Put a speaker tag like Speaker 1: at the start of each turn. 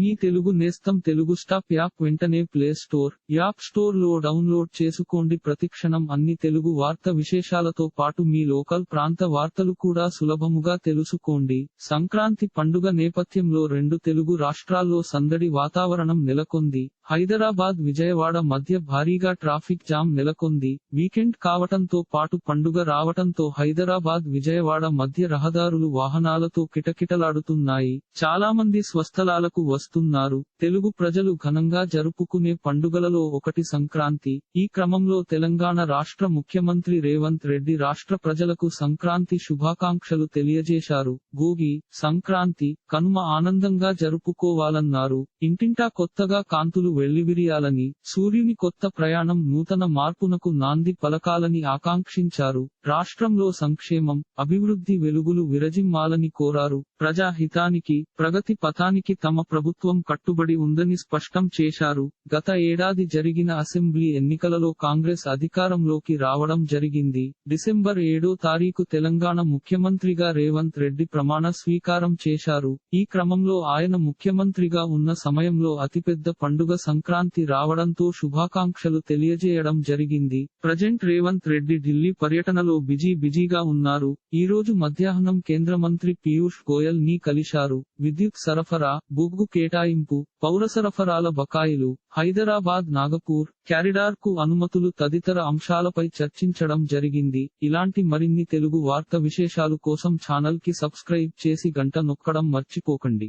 Speaker 1: మీ తెలుగు నేస్తం Telugu stop app వెంటనే play store app స్టోర్లో డౌన్లోడ్ చేసుకోండి. ప్రతిక్షణం అన్ని తెలుగు వార్త విశేషాలతో పాటు మీ లోకల్ ప్రాంత వార్తలు కూడా సులభముగా తెలుసుకోండి. సంక్రాంతి పండుగ నేపథ్యంలో రెండు తెలుగు రాష్ట్రాల్లో సందడి వాతావరణం నెలకొంది. హైదరాబాద్ విజయవాడ మధ్య భారీగా ట్రాఫిక్ జామ్ నెలకొంది. వీకెండ్ కావటంతో పాటు పండుగ రావటంతో హైదరాబాద్ విజయవాడ మధ్య రహదారులు వాహనాలతో కిటకిటలాడుతున్నాయి. చాలా మంది స్వస్థలాలకు వస్తున్నారు. తెలుగు ప్రజలు ఘనంగా జరుపుకునే పండుగలలో ఒకటి సంక్రాంతి. ఈ క్రమంలో తెలంగాణ రాష్ట్ర ముఖ్యమంత్రి రేవంత్ రెడ్డి రాష్ట్ర ప్రజలకు సంక్రాంతి శుభాకాంక్షలు తెలియజేశారు. భోగి సంక్రాంతి కనుమ ఆనందంగా జరుపుకోవాలన్నారు. ఇంటింటా కొత్తగా కాంతులు వెల్లివిరియాలని సూర్యుని కొత్త ప్రయాణం నూతన మార్పునకు నాంది పలకాలని ఆకాంక్షించారు. రాష్ట్రంలో సంక్షేమం అభివృద్ధి వెలుగులు విరజిమ్మాలని కోరారు. ప్రజాహితానికి ప్రగతి పథానికి తమ ప్రభుత్వం కట్టుబడి ఉందని స్పష్టం చేశారు. గత ఏడాది జరిగిన అసెంబ్లీ ఎన్నికలలో కాంగ్రెస్ అధికారంలోకి రావడం జరిగింది. డిసెంబర్ ఏడో తారీఖు తెలంగాణ ముఖ్యమంత్రిగా రేవంత్ రెడ్డి ప్రమాణ స్వీకారం చేశారు. ఈ క్రమంలో ఆయన ముఖ్యమంత్రిగా ఉన్న సమయంలో అతిపెద్ద పండుగ సంక్రాంతి రావడంతో శుభాకాంక్షలు తెలియజేయడం జరిగింది. ప్రజెంట్ రేవంత్ రెడ్డి ఢిల్లీ పర్యటనలో బిజీ బిజీగా ఉన్నారు. ఈ రోజు మధ్యాహ్నం కేంద్ర మంత్రి పీయూష్ గోయల్ని కలిశారు. విద్యుత్ సరఫరా బొగ్గు కేటాయింపు పౌర సరఫరాల బకాయిలు హైదరాబాద్ నాగపూర్ క్యారిడార్కు అనుమతులు తదితర అంశాలపై చర్చించడం జరిగింది. ఇలాంటి మరిన్ని తెలుగు వార్త విశేషాలు కోసం ఛానల్కి సబ్స్క్రైబ్ చేసి గంట నొక్కడం మర్చిపోకండి.